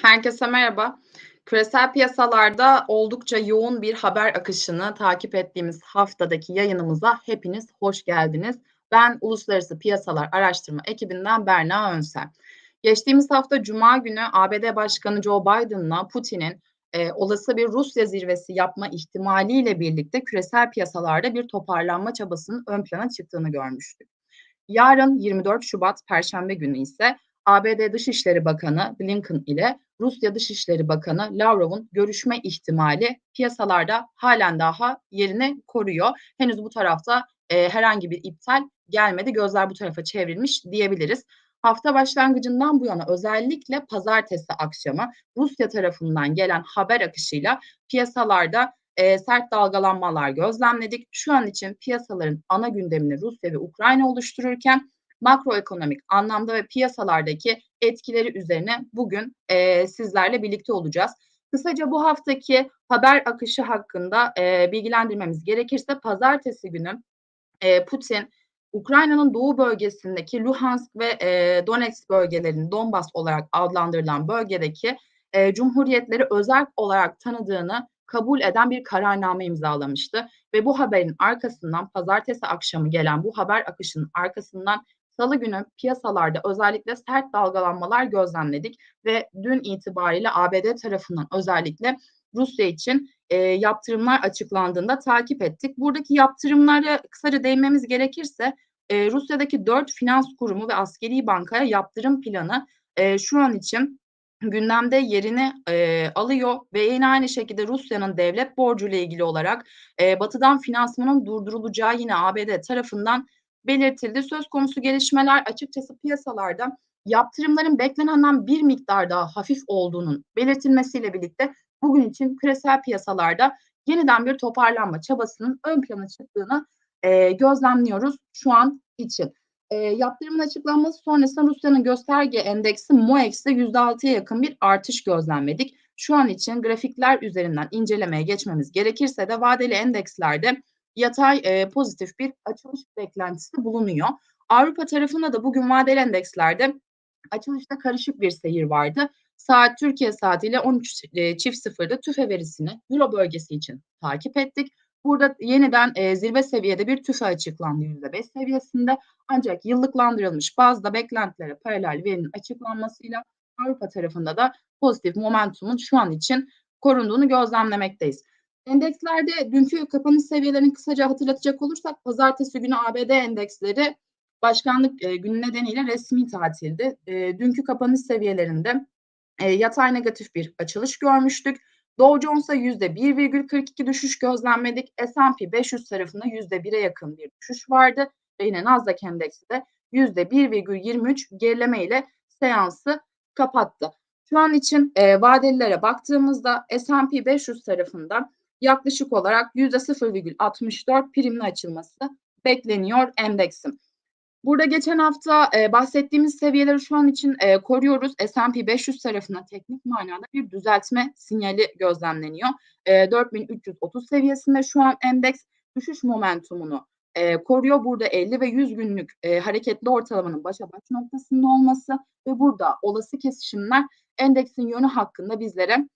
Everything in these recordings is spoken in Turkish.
Herkese merhaba. Küresel piyasalarda oldukça yoğun bir haber akışını takip ettiğimiz haftadaki yayınımıza hepiniz hoş geldiniz. Ben Uluslararası Piyasalar Araştırma ekibinden Berna Önsel. Geçtiğimiz hafta Cuma günü ABD Başkanı Joe Biden'la Putin'in e, olası bir Rusya zirvesi yapma ihtimaliyle birlikte küresel piyasalarda bir toparlanma çabasının ön plana çıktığını görmüştük. Yarın 24 Şubat Perşembe günü ise ABD Dışişleri Bakanı Blinken ile Rusya Dışişleri Bakanı Lavrov'un görüşme ihtimali piyasalarda halen daha yerini koruyor. Henüz bu tarafta e, herhangi bir iptal gelmedi. Gözler bu tarafa çevrilmiş diyebiliriz. Hafta başlangıcından bu yana özellikle pazartesi akşamı Rusya tarafından gelen haber akışıyla piyasalarda e, sert dalgalanmalar gözlemledik. Şu an için piyasaların ana gündemini Rusya ve Ukrayna oluştururken makroekonomik anlamda ve piyasalardaki etkileri üzerine bugün e, sizlerle birlikte olacağız. Kısaca bu haftaki haber akışı hakkında e, bilgilendirmemiz gerekirse pazartesi günü e, Putin Ukrayna'nın doğu bölgesindeki Luhansk ve e, Donetsk bölgelerinin Donbas olarak adlandırılan bölgedeki e, cumhuriyetleri özel olarak tanıdığını kabul eden bir kararname imzalamıştı ve bu haberin arkasından pazartesi akşamı gelen bu haber akışının arkasından Salı günü piyasalarda özellikle sert dalgalanmalar gözlemledik ve dün itibariyle ABD tarafından özellikle Rusya için e, yaptırımlar açıklandığında takip ettik. Buradaki yaptırımlara kısaca değinmemiz gerekirse e, Rusya'daki dört finans kurumu ve askeri bankaya yaptırım planı e, şu an için gündemde yerini e, alıyor ve yine aynı şekilde Rusya'nın devlet borcu ile ilgili olarak e, Batı'dan finansmanın durdurulacağı yine ABD tarafından belirtildi. Söz konusu gelişmeler açıkçası piyasalarda yaptırımların beklenenden bir miktar daha hafif olduğunun belirtilmesiyle birlikte bugün için küresel piyasalarda yeniden bir toparlanma çabasının ön plana çıktığını e, gözlemliyoruz şu an için. E, yaptırımın açıklanması sonrasında Rusya'nın gösterge endeksi MOEX'te %6'ya yakın bir artış gözlemledik. Şu an için grafikler üzerinden incelemeye geçmemiz gerekirse de vadeli endekslerde yatay e, pozitif bir açılış beklentisi bulunuyor. Avrupa tarafında da bugün vadeli endekslerde açılışta karışık bir seyir vardı. Saat Türkiye saatiyle 13 e, çift sıfırda tüfe verisini Euro bölgesi için takip ettik. Burada yeniden e, zirve seviyede bir tüfe açıklandı %5 seviyesinde. Ancak yıllıklandırılmış bazda beklentilere paralel verinin açıklanmasıyla Avrupa tarafında da pozitif momentumun şu an için korunduğunu gözlemlemekteyiz. Endekslerde dünkü kapanış seviyelerini kısaca hatırlatacak olursak pazartesi günü ABD endeksleri başkanlık e, günü nedeniyle resmi tatildi. E, dünkü kapanış seviyelerinde e, yatay negatif bir açılış görmüştük. Dow Jones'a %1,42 düşüş gözlemledik. S&P 500 tarafında %1'e yakın bir düşüş vardı. Ve yine Nasdaq endeksi de %1,23 gerileme ile seansı kapattı. Şu an için e, vadelilere baktığımızda S&P 500 tarafında yaklaşık olarak %0,64 primli açılması bekleniyor endeksin. Burada geçen hafta e, bahsettiğimiz seviyeleri şu an için e, koruyoruz. S&P 500 tarafına teknik manada bir düzeltme sinyali gözlemleniyor. E, 4330 seviyesinde şu an endeks düşüş momentumunu e, koruyor. Burada 50 ve 100 günlük e, hareketli ortalamanın başa baş noktasında olması ve burada olası kesişimler endeksin yönü hakkında bizlere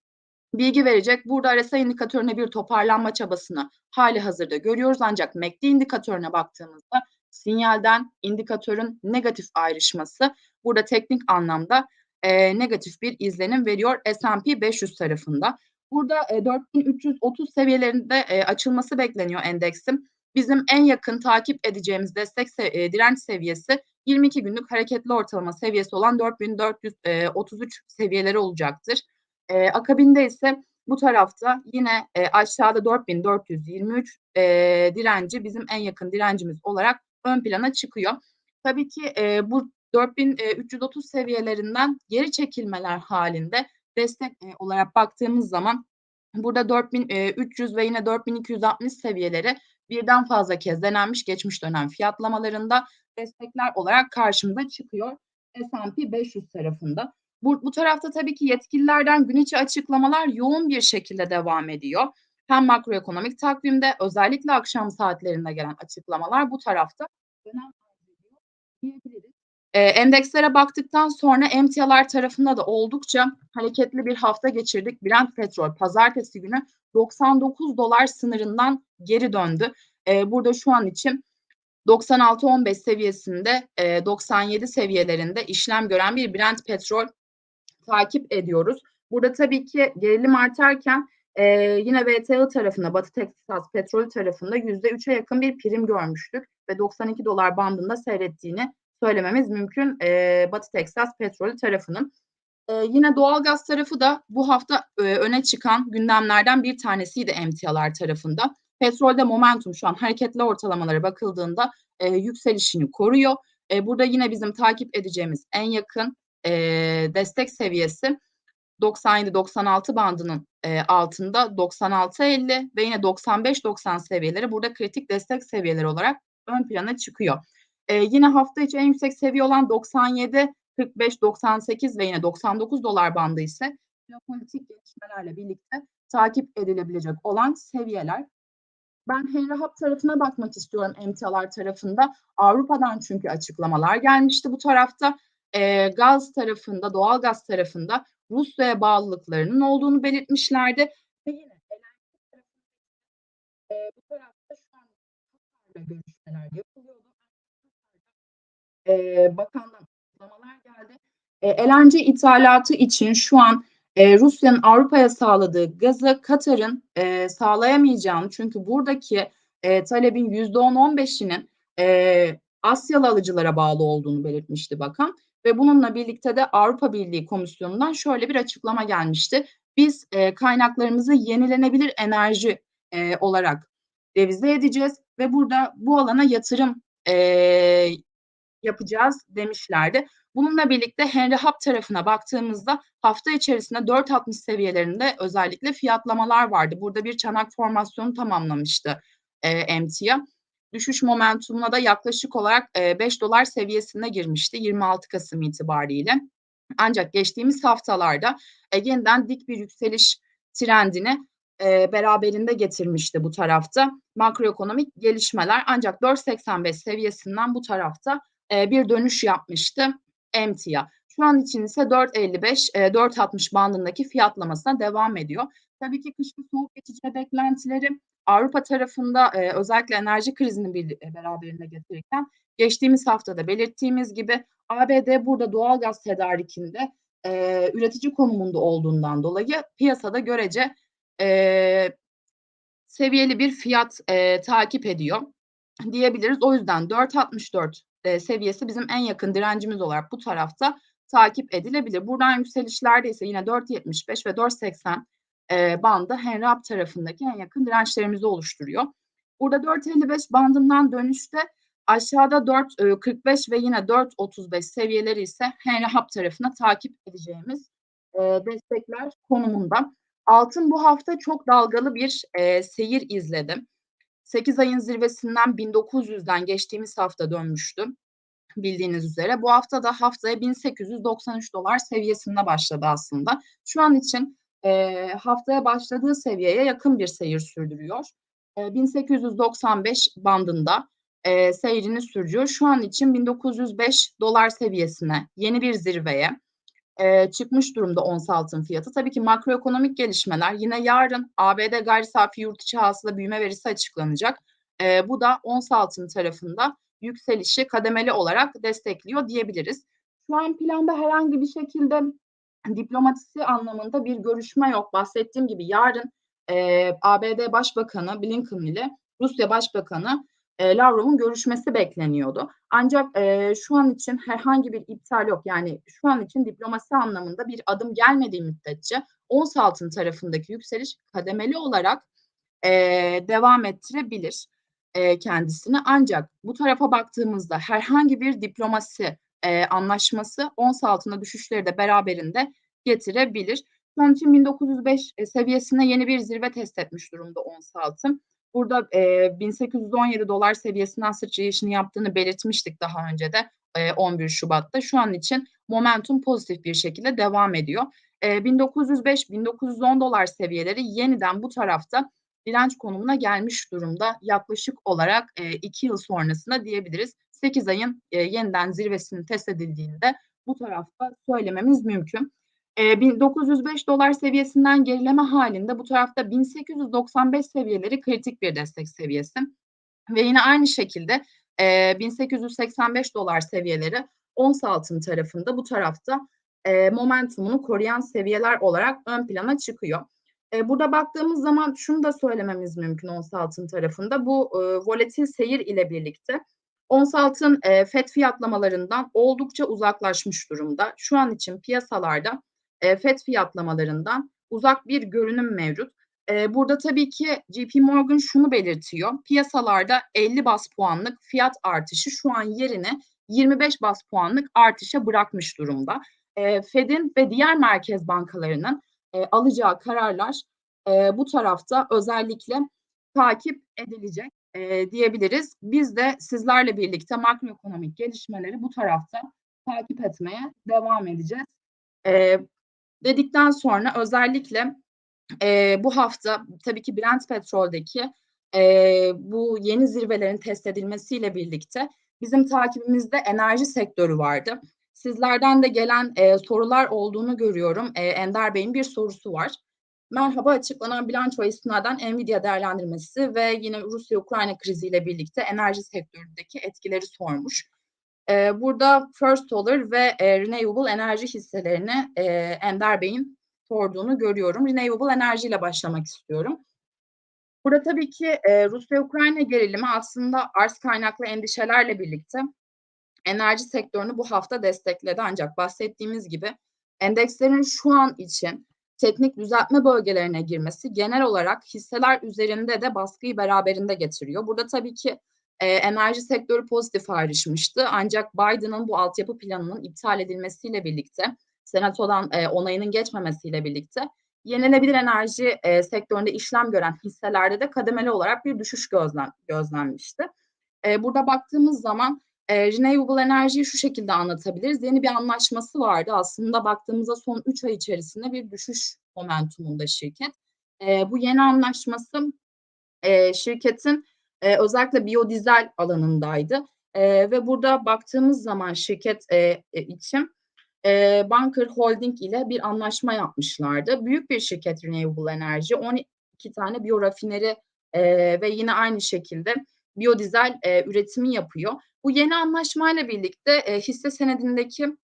bilgi verecek. Burada RSI indikatörüne bir toparlanma çabasını hali hazırda görüyoruz. Ancak MACD indikatörüne baktığımızda sinyalden indikatörün negatif ayrışması burada teknik anlamda e, negatif bir izlenim veriyor S&P 500 tarafında. Burada e, 4330 seviyelerinde e, açılması bekleniyor endeksin. Bizim en yakın takip edeceğimiz destek se e, direnç seviyesi 22 günlük hareketli ortalama seviyesi olan 4433 seviyeleri olacaktır. E, akabinde ise bu tarafta yine e, aşağıda 4423 e, direnci bizim en yakın direncimiz olarak ön plana çıkıyor. Tabii ki e, bu 4330 seviyelerinden geri çekilmeler halinde destek e, olarak baktığımız zaman burada 4300 ve yine 4260 seviyeleri birden fazla kez denenmiş geçmiş dönem fiyatlamalarında destekler olarak karşımıza çıkıyor S&P 500 tarafında. Bu, bu tarafta tabii ki yetkililerden gün içi açıklamalar yoğun bir şekilde devam ediyor. Hem makroekonomik takvimde özellikle akşam saatlerinde gelen açıklamalar bu tarafta. Eee, endekslere baktıktan sonra emtialar tarafında da oldukça hareketli bir hafta geçirdik. Brent petrol pazartesi günü $99 sınırından geri döndü. Eee, burada şu an için 96.15 seviyesinde, eee, 97 seviyelerinde işlem gören bir Brent petrol takip ediyoruz. Burada tabii ki gerilim artarken, eee, yine VTI tarafında, Batı Teksas Petrolü tarafında %3'e yakın bir prim görmüştük ve $92 bandında seyrettiğini söylememiz mümkün, eee, Batı Teksas Petrolü tarafının. Eee, yine doğalgaz tarafı da bu hafta, eee, öne çıkan gündemlerden bir tanesiydi emtialar tarafında. Petrolde momentum şu an hareketli ortalamalara bakıldığında, eee, yükselişini koruyor. Eee, burada yine bizim takip edeceğimiz en yakın, eee, destek seviyesi 97-96 bandının, eee, altında 96.50 ve yine 95-90 seviyeleri burada kritik destek seviyeleri olarak ön plana çıkıyor. Eee, yine hafta içi en yüksek seviye olan 97-45-98 ve yine $99 bandı ise jeopolitik gelişmelerle birlikte takip edilebilecek olan seviyeler. Ben Henry Hub tarafına bakmak istiyorum emtialar tarafında. Avrupa'dan çünkü açıklamalar gelmişti bu tarafta. Eee, gaz tarafında, doğalgaz tarafında Rusya'ya bağlılıklarının olduğunu belirtmişlerdi ve yine enerji tarafında eee, bu tarafta şu an görüşmeler yapılıyordu. Eee, bakandan açıklamalar geldi. Eee, LNG ithalatı için şu an, eee, Rusya'nın Avrupa'ya sağladığı gazı Katar'ın, eee, sağlayamayacağını çünkü buradaki, eee, talebin %10-15'inin, eee, Asyalı alıcılara bağlı olduğunu belirtmişti bakan ve bununla birlikte de Avrupa Birliği Komisyonu'ndan şöyle bir açıklama gelmişti. Biz, eee, kaynaklarımızı yenilenebilir enerji, eee, olarak revize edeceğiz ve burada bu alana yatırım, eee, yapacağız demişlerdi. Bununla birlikte Henry Hub tarafına baktığımızda hafta içerisinde 4.60 seviyelerinde özellikle fiyatlamalar vardı. Burada bir çanak formasyonu tamamlamıştı, eee, emtia. Düşüş momentumuna da yaklaşık olarak, eee, $5 seviyesine girmişti 26 Kasım itibariyle. Ancak geçtiğimiz haftalarda, eee, yeniden dik bir yükseliş trendini, beraberinde getirmişti bu tarafta makroekonomik gelişmeler. Ancak 4.85 seviyesinden bu tarafta, bir dönüş yapmıştı emtia. Şu an için ise 4.55, eee, 4.60 bandındaki fiyatlamasına devam ediyor. Tabii ki kışın soğuk geçeceği beklentileri Avrupa tarafında, eee, özellikle enerji krizini bir eee, beraberinde getirirken geçtiğimiz hafta da belirttiğimiz gibi ABD burada doğalgaz tedarikinde, eee, üretici konumunda olduğundan dolayı piyasada görece, eee, seviyeli bir fiyat, eee, takip ediyor diyebiliriz. O yüzden 4.64, eee, seviyesi bizim en yakın direncimiz olarak bu tarafta takip edilebilir. Buradan yükselişlerde ise yine 4.75 ve 4.80, eee, bandı Henry Hub tarafındaki en yakın dirençlerimizi oluşturuyor. Burada 4.55 bandından dönüşte aşağıda 4.45 ve yine 4.35 seviyeleri ise Henry Hub tarafına takip edeceğimiz, eee, destekler konumunda. Altın bu hafta çok dalgalı bir, eee, seyir izledi. 8 ayın zirvesinden 1900'den geçtiğimiz hafta dönmüştü bildiğiniz üzere. Bu hafta da haftaya $1893 seviyesinde başladı aslında. Şu an için, eee, haftaya başladığı seviyeye yakın bir seyir sürdürüyor. Eee, 1895 bandında, eee, seyrini sürdürüyor. Şu an için $1905 seviyesine, yeni bir zirveye, eee, çıkmış durumda ons altın fiyatı. Tabii ki makroekonomik gelişmeler yine yarın ABD gayri safi yurt içi hasıla büyüme verisi açıklanacak. Eee, bu da ons altın tarafında yükselişi kademeli olarak destekliyor diyebiliriz. Şu an planda herhangi bir şekilde diplomasisi anlamında bir görüşme yok. Bahsettiğim gibi yarın, eee, ABD Başbakanı Blinken ile Rusya Başbakanı, eee, Lavrov'un görüşmesi bekleniyordu. Ancak, eee, şu an için herhangi bir iptal yok. Yani şu an için diplomasi anlamında bir adım gelmediği müddetçe ons altın tarafındaki yükseliş kademeli olarak, eee, devam ettirebilir, eee, kendisini. Ancak bu tarafa baktığımızda herhangi bir diplomasi, eee, anlaşması ons altında düşüşleri de beraberinde getirebilir. An için 1905, eee, seviyesine yeni bir zirve test etmiş durumda ons altın. Burada, eee, $1817 seviyesinden sıçrayışını yaptığını belirtmiştik daha önce de, eee, 11 Şubat'ta. Şu an için momentum pozitif bir şekilde devam ediyor. Eee, $1905-$1910 seviyeleri yeniden bu tarafta direnç konumuna gelmiş durumda yaklaşık olarak, eee, 2 yıl sonrasında diyebiliriz. 8 ayın e, yeniden zirvesinin test edildiğinde bu tarafta söylememiz mümkün. E, 1905 dolar seviyesinden gerileme halinde bu tarafta 1895 seviyeleri kritik bir destek seviyesi. Ve yine aynı şekilde e, 1885 dolar seviyeleri ons altın tarafında bu tarafta e, momentumunu koruyan seviyeler olarak ön plana çıkıyor. E, burada baktığımız zaman şunu da söylememiz mümkün ons altın tarafında. Bu e, volatil seyir ile birlikte ons altın e, FED fiyatlamalarından oldukça uzaklaşmış durumda. Şu an için piyasalarda e, FED fiyatlamalarından uzak bir görünüm mevcut. E, burada tabii ki JP Morgan şunu belirtiyor. Piyasalarda 50 bas puanlık fiyat artışı şu an yerine 25 bas puanlık artışa bırakmış durumda. E, Fed'in ve diğer merkez bankalarının e, alacağı kararlar e, bu tarafta özellikle takip edilecek e, diyebiliriz. Biz de sizlerle birlikte makroekonomik gelişmeleri bu tarafta takip etmeye devam edeceğiz. E, dedikten sonra özellikle e, bu hafta tabii ki Brent petroldeki e, bu yeni zirvelerin test edilmesiyle birlikte bizim takibimizde enerji sektörü vardı. Sizlerden de gelen e, sorular olduğunu görüyorum. E, Ender Bey'in bir sorusu var. Merhaba açıklanan bilanço istinaden Nvidia değerlendirmesi ve yine Rusya-Ukrayna kriziyle birlikte enerji sektöründeki etkileri sormuş. E, burada First Solar ve e, Renewable enerji hisselerini e, Ender Bey'in sorduğunu görüyorum. Renewable enerji ile başlamak istiyorum. Burada tabii ki e, Rusya-Ukrayna gerilimi aslında arz kaynaklı endişelerle birlikte enerji sektörünü bu hafta destekledi. Ancak bahsettiğimiz gibi endekslerin şu an için teknik düzeltme bölgelerine girmesi genel olarak hisseler üzerinde de baskıyı beraberinde getiriyor. Burada tabii ki e, enerji sektörü pozitif ayrışmıştı. Ancak Biden'ın bu altyapı planının iptal edilmesiyle birlikte, senatodan e, onayının geçmemesiyle birlikte yenilenebilir enerji e, sektöründe işlem gören hisselerde de kademeli olarak bir düşüş gözlem, gözlenmişti. E, burada baktığımız zaman e, Renewable Enerji'yi şu şekilde anlatabiliriz. Yeni bir anlaşması vardı. Aslında baktığımızda son 3 ay içerisinde bir düşüş momentumunda şirket. E, bu yeni anlaşması e, şirketin e, özellikle biyodizel alanındaydı. E, ve burada baktığımız zaman şirket e, için e, Bunker Holding ile bir anlaşma yapmışlardı. Büyük bir şirket Renewable Enerji. 12 tane biyorafineri e, ve yine aynı şekilde biyodizel e, üretimi yapıyor. Bu yeni anlaşmayla birlikte e, hisse senedindeki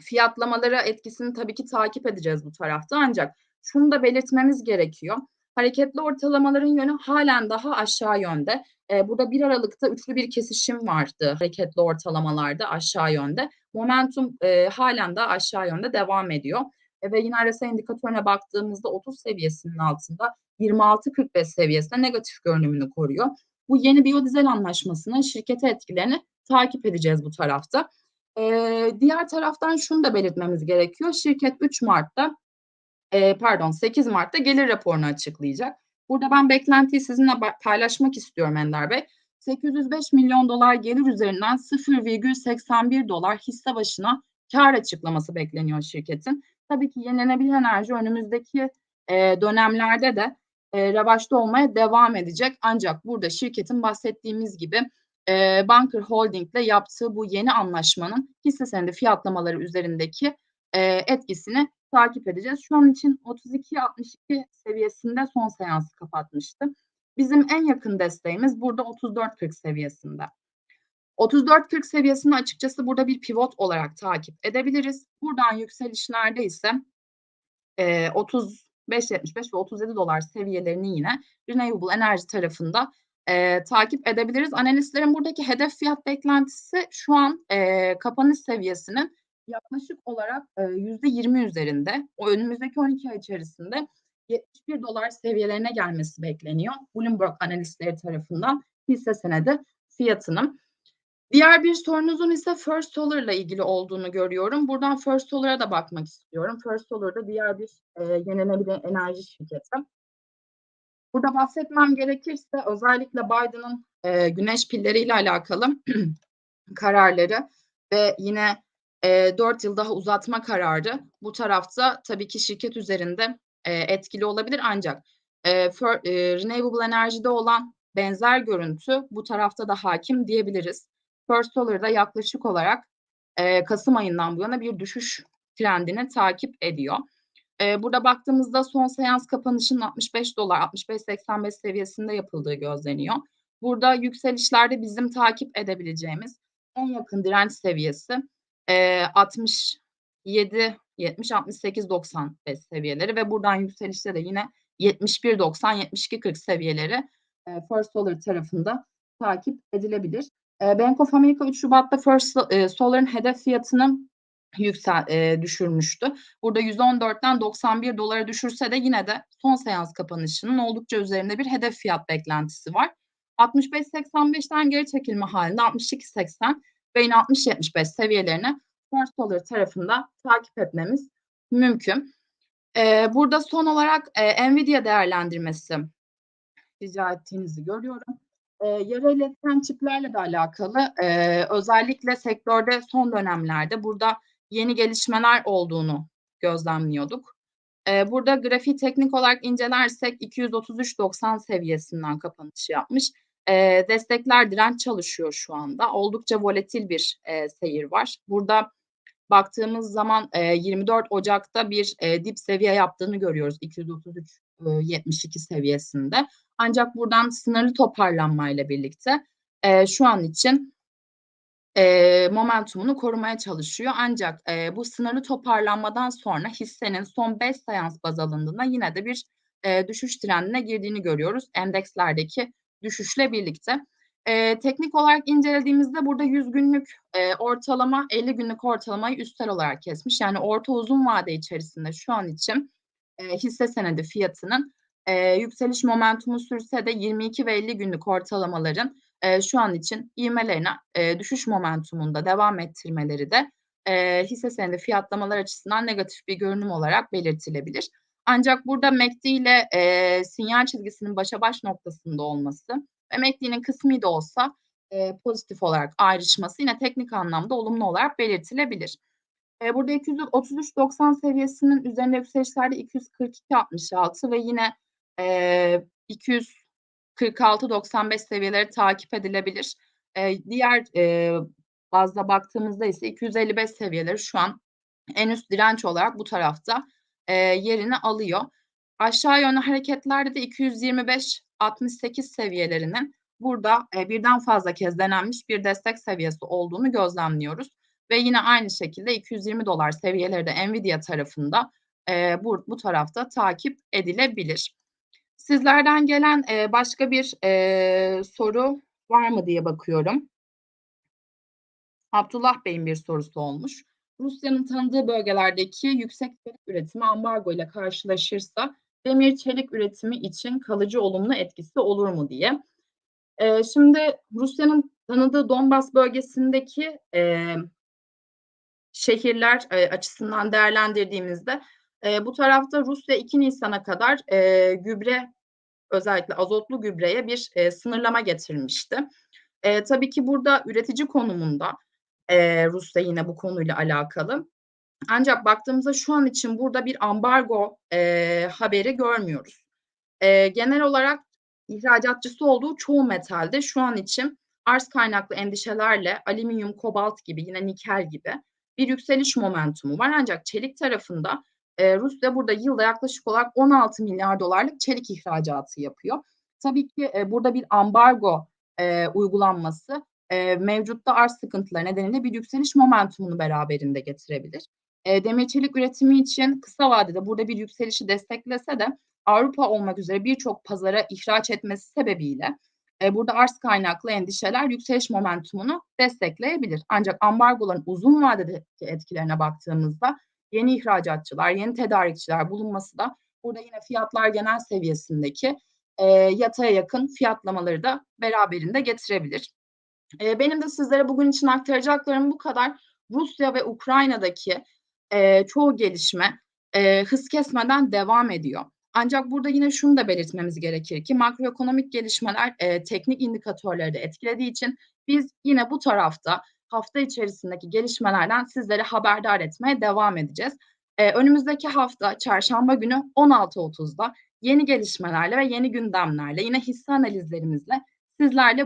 fiyatlamalara etkisini tabii ki takip edeceğiz bu tarafta. Ancak şunu da belirtmemiz gerekiyor. Hareketli ortalamaların yönü halen daha aşağı yönde. E, burada bir Aralık'ta üçlü bir kesişim vardı hareketli ortalamalarda aşağı yönde. Momentum e, halen daha aşağı yönde devam ediyor. E, ve yine RSI indikatörüne baktığımızda 30 seviyesinin altında 26-45 seviyesinde negatif görünümünü koruyor. Bu yeni biyodizel anlaşmasının şirkete etkilerini takip edeceğiz bu tarafta. Ee, diğer taraftan şunu da belirtmemiz gerekiyor. Şirket 3 Mart'ta e, pardon 8 Mart'ta gelir raporunu açıklayacak. Burada ben beklentiyi sizinle paylaşmak istiyorum Ender Bey. 805 milyon dolar gelir üzerinden 0,81 dolar hisse başına kar açıklaması bekleniyor şirketin. Tabii ki yenilenebilir enerji önümüzdeki e, dönemlerde de e, revaçta olmaya devam edecek. Ancak burada şirketin bahsettiğimiz gibi e, Bunker Holding ile yaptığı bu yeni anlaşmanın hisse senedi fiyatlamaları üzerindeki e, etkisini takip edeceğiz. Şu an için 32.62 seviyesinde son seansı kapatmıştı. Bizim en yakın desteğimiz burada 34.40 seviyesinde. 34.40 seviyesini açıkçası burada bir pivot olarak takip edebiliriz. Buradan yükselişlerde ise e, 35.75 ve 37 dolar seviyelerini yine renewable enerji tarafında e, takip edebiliriz. Analistlerin buradaki hedef fiyat beklentisi şu an e, kapanış seviyesinin yaklaşık olarak yüzde 20 üzerinde. O önümüzdeki 12 ay içerisinde 71 dolar seviyelerine gelmesi bekleniyor. Bloomberg analistleri tarafından hisse senedi fiyatının. Diğer bir sorunuzun ise First Solar ile ilgili olduğunu görüyorum. Buradan First Solar'a da bakmak istiyorum. First Solar da diğer bir e, yenilenebilir enerji şirketi. Burada bahsetmem gerekirse özellikle Biden'ın e, güneş pilleriyle alakalı kararları ve yine e, 4 yıl daha uzatma kararı bu tarafta tabii ki şirket üzerinde e, etkili olabilir ancak e, for, e, renewable enerjide olan benzer görüntü bu tarafta da hakim diyebiliriz. First Solar'da yaklaşık olarak e, Kasım ayından bu yana bir düşüş trendini takip ediyor. Burada baktığımızda son seans kapanışının 65 dolar 65.85 seviyesinde yapıldığı gözleniyor. Burada yükselişlerde bizim takip edebileceğimiz en yakın direnç seviyesi e, 67 70 68 95 seviyeleri ve buradan yükselişte de yine 71 90 72 40 seviyeleri First Solar tarafında takip edilebilir. Bank of America 3 Şubat'ta First e, Solar'ın hedef fiyatını yüksel e, düşürmüştü. Burada 114'ten 91 dolara düşürse de yine de son seans kapanışının oldukça üzerinde bir hedef fiyat beklentisi var. 65.85'ten geri çekilme halinde 62.80 ve yine 60.75 seviyelerini First Solar tarafında takip etmemiz mümkün. Ee, burada son olarak e, Nvidia değerlendirmesi rica ettiğinizi görüyorum. Ee, yarı iletken çiplerle de alakalı e, özellikle sektörde son dönemlerde burada yeni gelişmeler olduğunu gözlemliyorduk. Ee, burada grafiği teknik olarak incelersek 233.90 seviyesinden kapanış yapmış. Ee, destekler direnç çalışıyor şu anda. Oldukça volatil bir e, seyir var. Burada baktığımız zaman e, 24 Ocak'ta bir e, dip seviye yaptığını görüyoruz 233.72 seviyesinde. Ancak buradan sınırlı toparlanmayla birlikte e, şu an için e, momentumunu korumaya çalışıyor. Ancak e, bu sınırlı toparlanmadan sonra hissenin son 5 seans baz alındığında yine de bir e, düşüş trendine girdiğini görüyoruz. Endekslerdeki düşüşle birlikte. E, teknik olarak incelediğimizde burada 100 günlük e, ortalama 50 günlük ortalamayı üstel olarak kesmiş. Yani orta uzun vade içerisinde şu an için e, hisse senedi fiyatının e, yükseliş momentumu sürse de 22 ve 50 günlük ortalamaların e, şu an için ivmelerine e, düşüş momentumunda devam ettirmeleri de e, hisse senedi fiyatlamalar açısından negatif bir görünüm olarak belirtilebilir. Ancak burada MACD ile e, sinyal çizgisinin başa baş noktasında olması ve MACD'nin kısmi de olsa e, pozitif olarak ayrışması yine teknik anlamda olumlu olarak belirtilebilir. E, burada 233.90 seviyesinin üzerinde yükselişlerde 242.66 ve yine e, 246.95 seviyeleri takip edilebilir. E, diğer e, bazda baktığımızda ise 255 seviyeleri şu an en üst direnç olarak bu tarafta e, yerini alıyor. Aşağı yönlü hareketlerde de 225 68 seviyelerinin burada e, birden fazla kez denenmiş bir destek seviyesi olduğunu gözlemliyoruz. Ve yine aynı şekilde 220 dolar seviyeleri de Nvidia tarafında e, bu, bu tarafta takip edilebilir. Sizlerden gelen e, başka bir e, soru var mı diye bakıyorum. Abdullah Bey'in bir sorusu olmuş. Rusya'nın tanıdığı bölgelerdeki yüksek çelik üretimi ambargo ile karşılaşırsa demir çelik üretimi için kalıcı olumlu etkisi olur mu diye. E, şimdi Rusya'nın tanıdığı Donbas bölgesindeki e, şehirler e, açısından değerlendirdiğimizde e, bu tarafta Rusya 2 Nisan'a kadar e, gübre özellikle azotlu gübreye bir e, sınırlama getirmişti. E, tabii ki burada üretici konumunda e, Rusya yine bu konuyla alakalı. Ancak baktığımızda şu an için burada bir ambargo e, haberi görmüyoruz. E, genel olarak ihracatçısı olduğu çoğu metalde şu an için arz kaynaklı endişelerle alüminyum, kobalt gibi yine nikel gibi bir yükseliş momentumu var. Ancak çelik tarafında e, Rusya burada yılda yaklaşık olarak 16 milyar dolarlık çelik ihracatı yapıyor. Tabii ki e, burada bir ambargo e, uygulanması e, mevcutta arz sıkıntıları nedeniyle bir yükseliş momentumunu beraberinde getirebilir. E, demir çelik üretimi için kısa vadede burada bir yükselişi desteklese de Avrupa olmak üzere birçok pazara ihraç etmesi sebebiyle e, burada arz kaynaklı endişeler yükseliş momentumunu destekleyebilir. Ancak ambargoların uzun vadedeki etkilerine baktığımızda yeni ihracatçılar, yeni tedarikçiler bulunması da burada yine fiyatlar genel seviyesindeki e, yataya yakın fiyatlamaları da beraberinde getirebilir. E, benim de sizlere bugün için aktaracaklarım bu kadar. Rusya ve Ukrayna'daki e, çoğu gelişme e, hız kesmeden devam ediyor. Ancak burada yine şunu da belirtmemiz gerekir ki makroekonomik gelişmeler e, teknik indikatörleri de etkilediği için biz yine bu tarafta hafta içerisindeki gelişmelerden sizlere haberdar etmeye devam edeceğiz. E, önümüzdeki hafta çarşamba günü 16.30'da yeni gelişmelerle ve yeni gündemlerle yine hisse analizlerimizle sizlerle